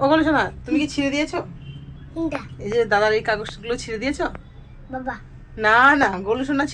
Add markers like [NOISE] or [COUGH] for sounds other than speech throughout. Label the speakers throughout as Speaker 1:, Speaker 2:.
Speaker 1: ও বলো শোনা তুমি কি ছিঁড়ে দিয়েছ? এই যে দাদার এই কাগজগুলো ছিঁড়ে দিয়েছ?
Speaker 2: বাবা।
Speaker 1: না না গোলু শোনা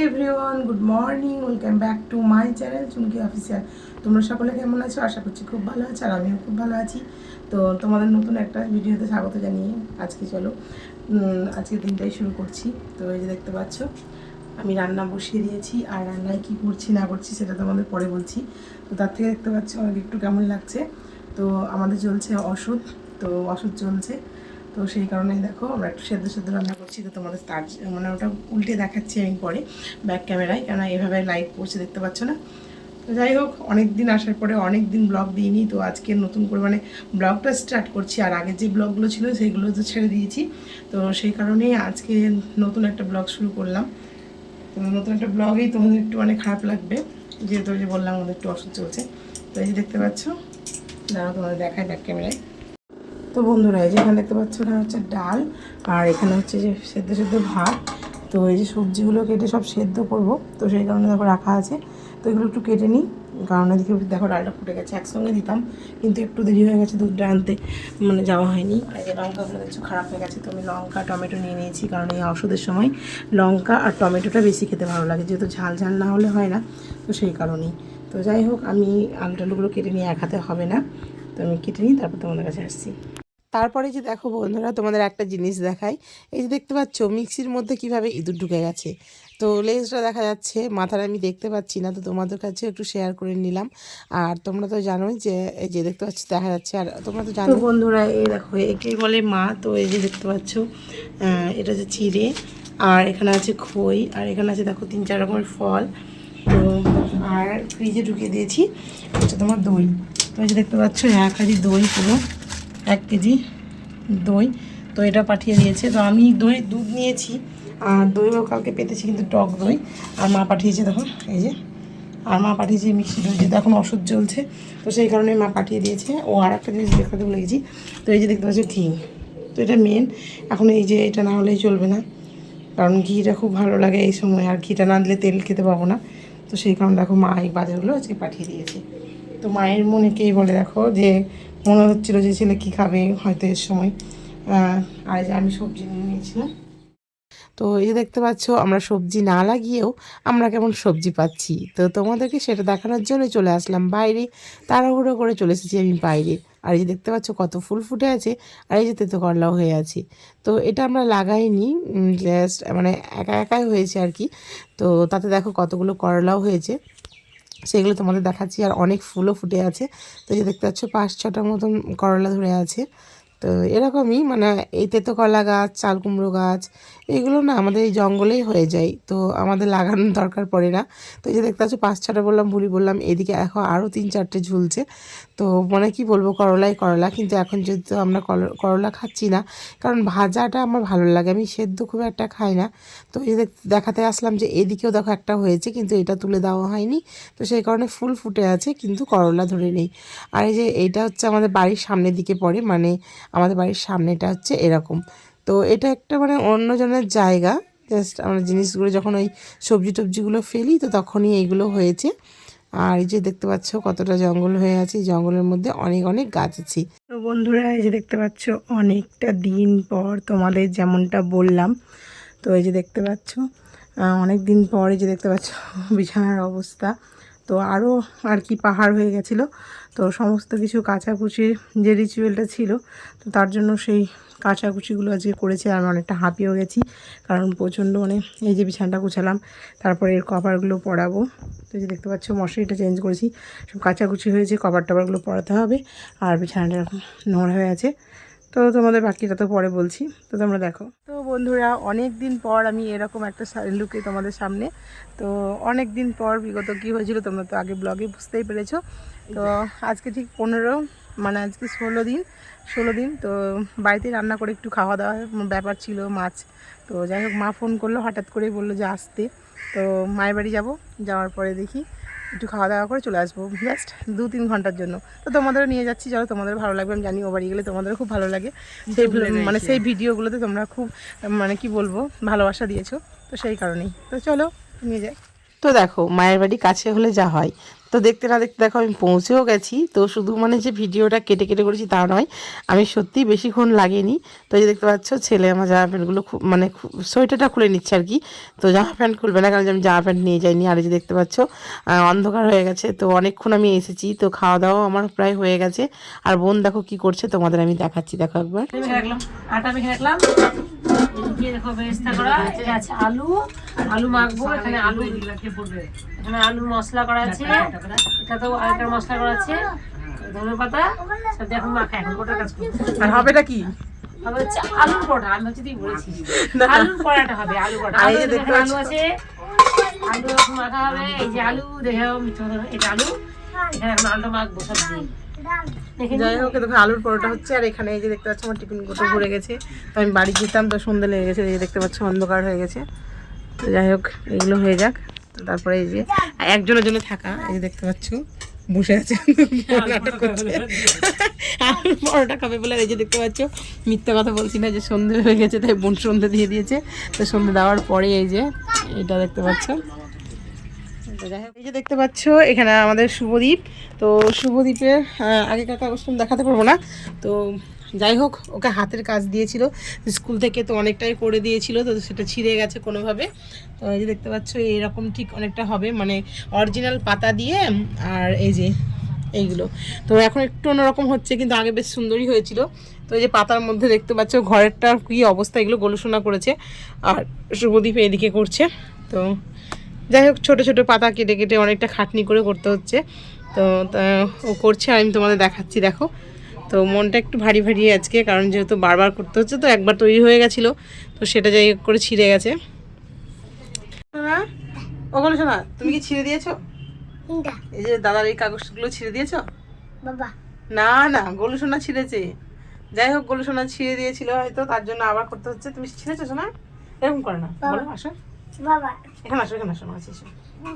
Speaker 1: everyone good morning welcome back to my channel Chumki official তোমরা সকলে কেমন আছো? আশা করছি খুব ভালো আছো আর আমিও খুব ভালো আছি। তো তোমাদের নতুন একটা ভিডিওতে স্বাগত জানিয়ে আজকে চলো উম, আজকে দিনটাই শুরু করছি। তো এই যে দেখতে পাচ্ছ আমি রান্না বসিয়ে দিয়েছি আর রান্নায় কী করছি না করছি সেটা তোমাদের পরে বলছি। তো তার থেকে দেখতে পাচ্ছ আমাকে একটু কেমন লাগছে। তো আমাদের চলছে ওষুধ, তো ওষুধ চলছে। তো সেই কারণেই দেখো আমরা একটু সেদ্ধ সেদ্ধ রান্না করছি, তো তোমাদের তার মানে ওটা উল্টে দেখাচ্ছি আমি পরে ব্যাক ক্যামেরায় কেন এভাবে লাইট পড়ছে দেখতে পাচ্ছ না। তো যাই হোক অনেক দিন আসার পরে অনেক দিন ব্লগ দিইনি, তো আজকে নতুন করে মানে ব্লগটা স্টার্ট করছি। আর আগের যে ব্লগগুলো ছিল সেইগুলো তো ছেড়ে দিয়েছি। তো সেই কারণেই আজকে নতুন একটা ব্লগ শুরু করলাম। তো নতুন একটা ব্লগেই তোমাদের একটু অনেক খারাপ লাগবে, যেহেতু যে বললাম আমাদের একটু অসুখ চলছে। তো এই যে দেখতে পাচ্ছ দাঁড়াও তোমাদের দেখায় ব্যাক ক্যামেরায় তো বন্ধুরা, এই যে এখানে দেখতে পাচ্ছ, এখানে হচ্ছে ডাল, আর এখানে হচ্ছে যে সেদ্ধ সেদ্ধ ভাত। তো এই যে সবজিগুলো কেটে সব সেদ্ধ করব, তো সেই কারণে দেখো রাখা আছে। তো এগুলো একটু কেটে নিই, কারণ এদিকে দেখো ডালটা ফুটে গেছে, একসঙ্গে দিতাম, কিন্তু একটু দেরি হয়ে গেছে দুধটা আনতে মানে যাওয়া হয়নি। আর যে লঙ্কাগুলো দেখছ খারাপ হয়ে গেছে, তো আমি লঙ্কা, টমেটো নিয়ে নিয়েছি, কারণ এই ওষুধের সময় লঙ্কা আর টমেটোটা বেশি খেতে ভালো লাগে, যেহেতু ঝাল ঝাল না হলে হয় না, তো সেই কারণেই। তো যাই হোক আমি আলু টালুগুলো কেটে নিয়ে এক হাতে হবে না। তো আমি কেটে নিই তারপর তোমাদের কাছে আসছি। তারপরে যে দেখো বন্ধুরা তোমাদের একটা জিনিস দেখাই। এই যে দেখতে পাচ্ছ মিক্সির মধ্যে কীভাবে ইঁদুর ঢুকে গেছে। তো লেজটা দেখা যাচ্ছে মাথার আমি দেখতে পাচ্ছি না তো তোমাদের কাছে একটু শেয়ার করে নিলাম। আর তোমরা তো জানোই যে এই যে দেখতে পাচ্ছি দেখা যাচ্ছে আর তোমরা তো জানো বন্ধুরা এই দেখো একেই বলে মা। তো এই যে দেখতে পাচ্ছ এটা হচ্ছে চিড়ে আর এখানে আছে খই আর এখানে আছে দেখো তিন চার রকমের ফল। তো আর ফ্রিজে ঢুকিয়ে দিয়েছি হচ্ছে তোমার দই। তো এই যে দেখতে পাচ্ছ, এক হাঁড়ি দই পুরো, এক কেজি দই। তো এটা পাঠিয়ে দিয়েছে। তো আমি দই, দুধ নিয়েছি, আর দইও কালকে পেতেছি কিন্তু টক দই। আর মা পাঠিয়েছে দেখো, এই যে। আর মা পাঠিয়েছে মিষ্টি দই, যেহেতু এখন ওষুধ চলছে, তো সেই কারণে মা পাঠিয়ে দিয়েছে। ও আর একটা জিনিস দেখাতে ভুলে গেছি। তো এই যে দেখতে পাচ্ছ, ঘি। তো এটা মেন এখন এই যে এটা না হলেই চলবে না। কারণ ঘিটা খুব ভালো লাগে এই সময়, আর ঘিটা না দিলে তেল খেতে পাবো না। তো সেই কারণে দেখো মা এই বাজারগুলো আজকে পাঠিয়ে দিয়েছে। তো মায়ের মনে কেই বলে দেখো যে, মনে হচ্ছিল যে ছেলে কী খাবে হয়তো এর সময়। আর যে আমি সবজি নিয়ে নিয়েছিলাম। তো এই দেখতে পাচ্ছ, আমরা সবজি না লাগিয়েও আমরা কেমন সবজি পাচ্ছি। তো তোমাদেরকে সেটা দেখানোর জন্য চলে আসলাম বাইরে। তাড়াহুড়ো করে চলে এসেছি আমি বাইরে। আর এই যে দেখতে পাচ্ছ কত ফুল ফুটে আছে, আর এই যে তেতো করলাও হয়ে আছে। তো এটা আমরা লাগাইনি জাস্ট মানে একা একাই হয়েছে আর কি। তো তাতে দেখো কতগুলো করলাও হয়েছে, সেগুলো তোমাদের দেখাচ্ছি। আর অনেক ফুলও ফুটে আছে। তো যে দেখতে পাচ্ছ পাঁচ ছটার মতন করলা ধরে আছে। তো এরকমই মানে এই তেতো কলা গাছ, চাল কুমড়ো গাছ এগুলো না আমাদের এই জঙ্গলেই হয়ে যায়। তো আমাদের লাগানোর দরকার পড়ে না। তো এই যে দেখতে পাচ্ছ, পাঁচ ছটা বললাম ভুলি বললাম, এদিকে এখন আরও তিন চারটে ঝুলছে। তো মানে কি বলব করলাই করলা। কিন্তু এখন যেহেতু আমরা কল- করলা খাচ্ছি না, কারণ ভাজাটা আমার ভালো লাগে। আমি সেদ্ধ খুব একটা খাই না। তো এই দেখ- দেখাতে আসলাম যে এদিকেও দেখো একটা হয়েছে, কিন্তু এটা তুলে দেওয়া হয়নি। তো সেই কারণে ফুল ফুটে আছে, কিন্তু করলা ধরে নেই। আর এই যে এইটা হচ্ছে আমাদের বাড়ির সামনের দিকে পড়ে মানে আমাদের বাড়ির সামনেটা হচ্ছে এরকম। তো এটা একটা মানে অন্যজনের জায়গা। জাস্ট আমরা জিনিসগুলো যখন ওই সবজি টবজিগুলো ফেলি, তো তখনই এইগুলো হয়েছে। আর এই যে দেখতে পাচ্ছ কতটা জঙ্গল হয়ে আছে জঙ্গলের মধ্যে অনেক অনেক গাছ আছে। তো বন্ধুরা, এই যে দেখতে পাচ্ছ অনেকটা দিন পর তোমাদের যেমনটা বললাম, তো এই যে দেখতে পাচ্ছ অনেক দিন পর এই যে দেখতে পাচ্ছ [LAUGHS] বিছানার অবস্থা। তো আরও আর কি পাহাড় হয়ে গেছিল, তো সমস্ত কিছু কাচাকুচির যে রিচুয়ালটা ছিল, তো তার জন্য সেই কাচাকুচিগুলো আজকে করেছি আর আমি অনেকটা হাঁপিয়েও গেছি। কারণ প্রচণ্ড মানে এই যে বিছানাটা গুছালাম, তারপরে এর কভারগুলো পরাবো। তো যে দেখতে পাচ্ছ, মশারিটা চেঞ্জ করেছি। সব কাচাকুচি হয়েছে, কভার টভারগুলো পরাতে হবে আর বিছানাটা এরকম নোংরা হয়ে আছে। তো তোমাদের বাকিটা তো পরে বলছি। তো তোমরা দেখো। তো বন্ধুরা অনেক দিন পর আমি এরকম একটা লুকে তোমাদের সামনে। তো অনেক দিন পর বিগত কি হয়েছিল তোমরা তো আগে ব্লগে বুঝতেই পেরেছ। তো আজকে ঠিক পনেরো মানে আজকে ষোলো দিন ষোলো দিন তো বাড়িতে রান্না করে একটু খাওয়া দাওয়ার ব্যাপার ছিল মাছ। তো যাই হোক মা ফোন করল হঠাৎ করেই বলল যে আসতে। তো মায়ের বাড়ি যাব যাওয়ার পরে দেখি একটু খাওয়া দাওয়া করে চলে আসব জাস্ট দু তিন ঘণ্টার জন্য। তো তোমাদেরও নিয়ে যাচ্ছি চলো তোমাদের ভালো লাগবে আমি জানি ও বাড়ি গেলে তোমাদেরও খুব ভালো লাগে। সেই মানে সেই ভিডিওগুলোতে তোমরা খুব মানে কি বলব ভালোবাসা দিয়েছ। তো সেই কারণেই। তো চলো নিয়ে যাই। তো দেখো মায়ের বাড়ি কাছে হলে যা হয়। তো দেখতে না দেখতে দেখো আমি পৌঁছেও গেছি। তো শুধু মানে যে ভিডিওটা কেটে কেটে করেছি তা নয়, আমি সত্যিই বেশিক্ষণ লাগেনি। তো এই দেখতে পাচ্ছ, ছেলে আমার জামা প্যান্টগুলো খুব মানে সোয়েটারটা খুলে নিচ্ছে আর কি। তো জামা প্যান্ট খুলবে না, কারণ আমি জামা প্যান্ট নিয়ে যাইনি। আর যে দেখতে পাচ্ছ অন্ধকার হয়ে গেছে। তো অনেকক্ষণ আমি এসেছি। তো খাওয়া দাওয়া আমার প্রায় হয়ে গেছে। আর বোন দেখো কি করছে, তোমাদের আমি দেখাচ্ছি। দেখো একবার।
Speaker 3: আলু। আলু মাখবো। এখানে আলু এখানে আলু মশলা করা আছে। এটা তো আরেকটা মশলা করা আছে ধনে পাতা সব এখন মাখা এখন ওটা কাজ করব।
Speaker 1: আর হবেটা কি?
Speaker 3: আবার হচ্ছে আলুর পরোটা আমি হচ্ছে তুই বলেছি আলুর পরোটা হবে আলু পরোটা। আলু আছে। আলু মাখা হবে এই যে আলু দেখে এটা আলু। এখানে এখন আলুটা মাখবো সব দিয়ে।
Speaker 1: যাই হোক দেখো আলুর পরোটা হচ্ছে আর এখানে এই যে দেখতে পাচ্ছ আমার টিফিন কোটো ভরে গেছে। তো আমি বাড়ি যেতাম তো সন্ধে লেগে গেছে এই দেখতে পাচ্ছ অন্ধকার হয়ে গেছে। তো যাই হোক এগুলো হয়ে যাক। তারপরে এই যে একজনের জন্য থাকা এই যে দেখতে পাচ্ছ বসে আছে। নাটক করছে। পরোটা খাবে বলে এই যে দেখতে পাচ্ছ মিথ্যা কথা বলছি না যে সন্ধে হয়ে গেছে তাই বোন সন্ধে দিয়ে দিয়েছে। তো সন্ধে দেওয়ার পরে এই যে এটা দেখতে পাচ্ছ। এই যে দেখতে পাচ্ছ এখানে আমাদের শুভদীপ। তো শুভদীপের আহ, আগেকার কাগজ দেখাতে পারব না। তো যাই হোক, ওকে হাতের কাজ দিয়েছিল। স্কুল থেকে তো অনেকটাই করে দিয়েছিল, তো সেটা ছিঁড়ে গেছে কোনোভাবে। তো এই যে দেখতে পাচ্ছ এইরকম ঠিক অনেকটা হবে। মানে অরিজিনাল পাতা দিয়ে আর এই যে এইগুলো। তো এখন একটু অন্যরকম হচ্ছে, কিন্তু আগে বেশ সুন্দরই হয়েছিল। তো এই যে পাতার মধ্যে দেখতে পাচ্ছ, ঘরেরটার কী অবস্থা, এগুলো গলুসোনা করেছে। আর শুভদীপ এদিকে করছে। তো যাই হোক, ছোটো ছোটো পাতা কেটে কেটে অনেকটা খাটনি করে করতে হচ্ছে। তো ও করছে, আমি তোমাদের দেখাচ্ছি, দেখো। তো মনটা একটু ভারী ভারী আজকে কারণ যেহেতু বারবার করতে হচ্ছে তো একবার তৈরি হয়ে গেছিল। তো সেটা যাই হোক করে ছিঁড়ে গেছে। সোনা, ও বলো শোনা তুমি কি ছিঁড়ে দিয়েছ? এই যে দাদার এই কাগজগুলো ছিঁড়ে দিয়েছ?
Speaker 2: বাবা।
Speaker 1: না না গোলু সোনা ছিঁড়েছে। যাই হোক গোলু সোনা ছিঁড়ে দিয়েছিল হয়তো তার জন্য আবার করতে হচ্ছে। তুমি ছিঁড়েছো সোনা? এরকম করে না। বলো আসো।
Speaker 2: বাবা।
Speaker 1: এখানে আসো এখানে আসো এসো।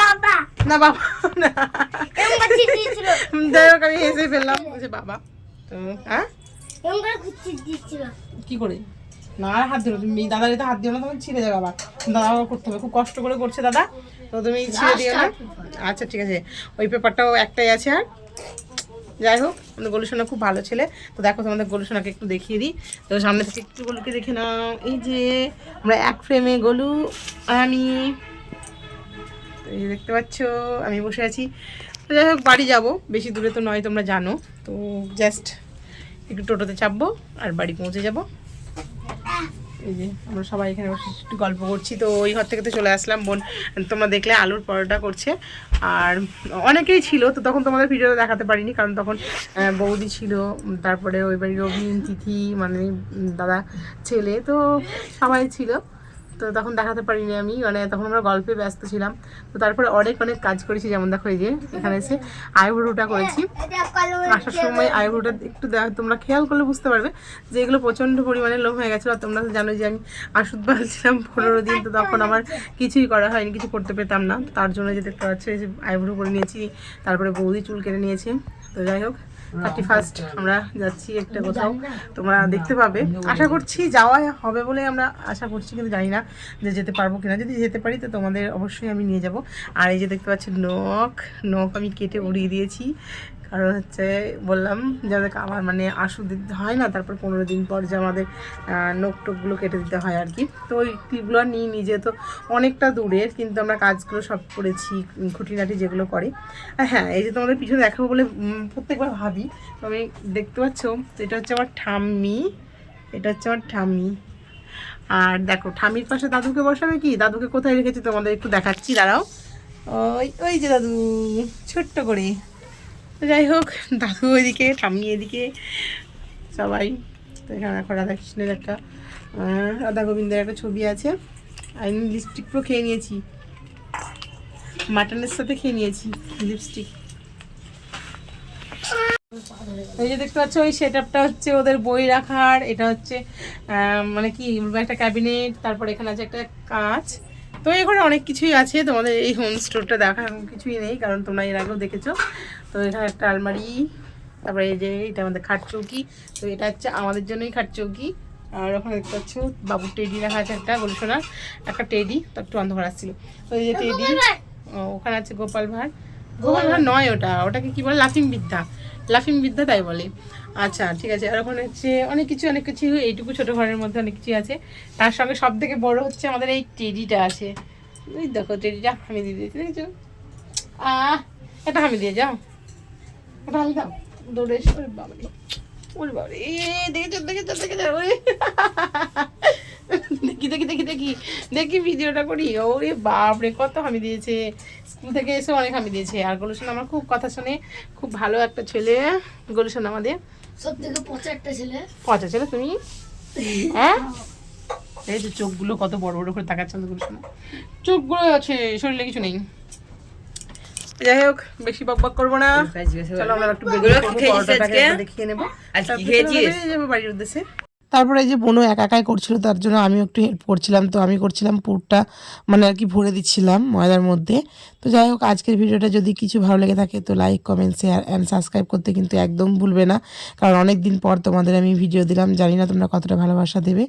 Speaker 2: বাবা।
Speaker 1: না বাবা না। যাই হোক আমি হেসে ফেললাম বাবা। তো হ্যাঁ
Speaker 2: করে
Speaker 1: কি করে? না আর হাত দিও তুমি দাদার এতে হাত দিও না তোমার ছিঁড়ে যাবে আবার। দাদা করতে হবে খুব কষ্ট করে করছে দাদা। তো তুমি ছিঁড়ে দিও না। আচ্ছা ঠিক আছে। ওই পেপারটাও একটাই আছে আর। যাই হোক আমাদের গলুসোনা খুব ভালো ছেলে। তো দেখো তোমাদের গলুসোনাকে একটু দেখিয়ে দিই। তো সামনে থেকে একটু গলুকে দেখে নাও। এই যে আমরা এক ফ্রেমে গলু আর আমি তো দেখতে পাচ্ছ আমি বসে আছি। তো যাই হোক, বাড়ি যাব। বেশি দূরে তো নয়, তোমরা জানো। তো জাস্ট একটু টোটোতে চাপবো আর বাড়ি পৌঁছে যাব। এই যে আমরা সবাই এখানে একটু গল্প করছি। তো ওই ঘর থেকে তো চলে আসলাম, বোন। তোমরা দেখলে আলুর পরোটা করছে। আর অনেকেই ছিল, তো তখন তোমাদের ভিডিওটা দেখাতে পারিনি, কারণ তখন বৌদি ছিল, তারপরে ওই বাড়ি রবিন তিথি মানে দাদা, ছেলে, তো সবাই ছিল। তো তখন দেখাতে পারিনি আমি মানে তখন আমরা গল্পে ব্যস্ত ছিলাম। তো তারপরে অনেক অনেক কাজ করেছি, যেমন দেখো এই যে এখানে এসে আইব্রোটা করেছি। আসার সময় আইব্রোটা একটু তোমরা খেয়াল করলে বুঝতে পারবে যে এগুলো প্রচণ্ড পরিমাণে লোম হয়ে গেছিল। আর তোমরা তো জানো যে আমি ওষুধ ছিলাম পনেরো দিন, তো তখন আমার কিছুই করা হয়নি, কিছু করতে পেতাম না। তার জন্য যে দেখতে পাচ্ছ যে আইব্রো করে নিয়েছি, তারপরে বৌদি চুল কেটে নিয়েছে। তো যাই হোক থার্টি ফার্স্ট আমরা যাচ্ছি একটা কোথাও। তোমরা দেখতে পাবে। আশা করছি যাওয়া হবে বলে আমরা আশা করছি কিন্তু জানি না যে যেতে পারব কিনা। যদি যেতে পারি তো তোমাদের অবশ্যই আমি নিয়ে যাব। আর এই যে দেখতে পাচ্ছি নখ নখ আমি কেটে উড়িয়ে দিয়েছি। কারণ হচ্ছে বললাম যাদের আমার মানে আশু দিতে হয় না তারপর পনেরো দিন পর যে আমাদের আহ, নখ টোকগুলো কেটে দিতে হয় আর কি। তো ওই ক্লিপগুলো আর নিয়ে নিজে তো অনেকটা দূরের কিন্তু আমরা কাজগুলো সব করেছি খুঁটিনাটি যেগুলো করে। আর হ্যাঁ এই যে তোমাদের পিছনে দেখাবো বলে প্রত্যেকবার ভাবি। তো আমি দেখতে পাচ্ছ এটা হচ্ছে আমার ঠাম্মি এটা হচ্ছে আমার ঠাম্মি। আর দেখো ঠামির পাশে দাদুকে বসাবে কি? দাদুকে কোথায় রেখেছি তোমাদের একটু দেখাচ্ছি দাঁড়াও। ওই ওই যে দাদু ছোট্ট করে। যাই হোক, দাদু ওইদিকে ঠাম্মি এদিকে, সবাই। তো এখানে এখন রাধাকৃষ্ণের একটা রাধা গোবিন্দের একটা ছবি আছে। আমি লিপস্টিক পুরো খেয়ে নিয়েছি। মাটনের সাথে খেয়ে নিয়েছি লিপস্টিক এই যে দেখতে পাচ্ছ ওই সেট আপটা হচ্ছে ওদের বই রাখার। এটা হচ্ছে মানে কি, একটা ক্যাবিনেট তারপর এখানে আছে একটা কাঁচ। তো এখানে অনেক কিছুই আছে। তোমাদের এই হোম স্টোরটা দেখা এখন কিছুই নেই কারণ তোমরা এর আগেও দেখেছ। তো এখানে একটা আলমারি তারপরে এই যে এটা আমাদের খাট চৌকি। তো এটা হচ্ছে আমাদের জন্যই খাট চৌকি। আর ওখানে দেখতে পাচ্ছ বাবুর টেডি রাখা আছে একটা গলুসোনার একটা টেডি তো একটু অন্ধকার আসছিল। তো এই যে টেডি ওখানে আছে গোপাল ভাঁড়। গোপাল ভাঁড় নয় ওটা ওটাকে কি বলে? লাফিং বিদ্যা। লাফিং বিদ্যা তাই বলে। আচ্ছা ঠিক আছে। আর ওখানে হচ্ছে, অনেক কিছু অনেক কিছু, এইটুকু ছোট ঘরের মধ্যে অনেক কিছু আছে। তার সঙ্গে সব থেকে বড় হচ্ছে আমাদের এই টেডিটা আছে। ওই দেখো টেডিটা, আমি দিয়ে দিয়েছি, দেখছ? আহ, এটা আমি দিয়ে যাও। এটা আমি দাও। দৌড়ে এসে। ওর বাবারে। ওর বাবারে দেখেছ দেখেছ দেখেছ ওরে দেখি দেখি দেখি দেখি দেখি ভিডিওটা করি। ওরে বাপরে কত হামি দিয়েছে। স্কুল থেকে এসে অনেক হামি দিয়েছে। আর গোলুসন আমার খুব কথা শুনে। খুব ভালো একটা ছেলে গোলুসন আমাদের।
Speaker 2: সব থেকে পচা একটা ছেলে।
Speaker 1: পচা ছেলে তুমি? হ্যাঁ? [LAUGHS] এই যে চোখগুলো কত বড় বড় করে তাকাচ্ছেন গোলুসন চোখগুলো আছে শরীরে কিছু নেই। যাই হোক বেশি বক বক করব না। চলো আমরা একটু একবার দেখিয়ে নেব। বাড়ির উদ্দেশ্যে। তারপরে এই যে বোনও একা একাই করছিল, তার জন্য আমিও একটু হেল্প করছিলাম। তো আমি করছিলাম পুরটা মানে আর কি ভরে দিচ্ছিলাম ময়দার মধ্যে। তো যাই হোক, আজকের ভিডিওটা যদি কিছু ভালো লেগে থাকে তো like comment share and subscribe করতে কিন্তু একদম ভুলবে না। কারণ অনেক দিন পর তোমাদের আমি ভিডিও দিলাম। জানি না তোমরা কতটা ভালোবাসা দেবে।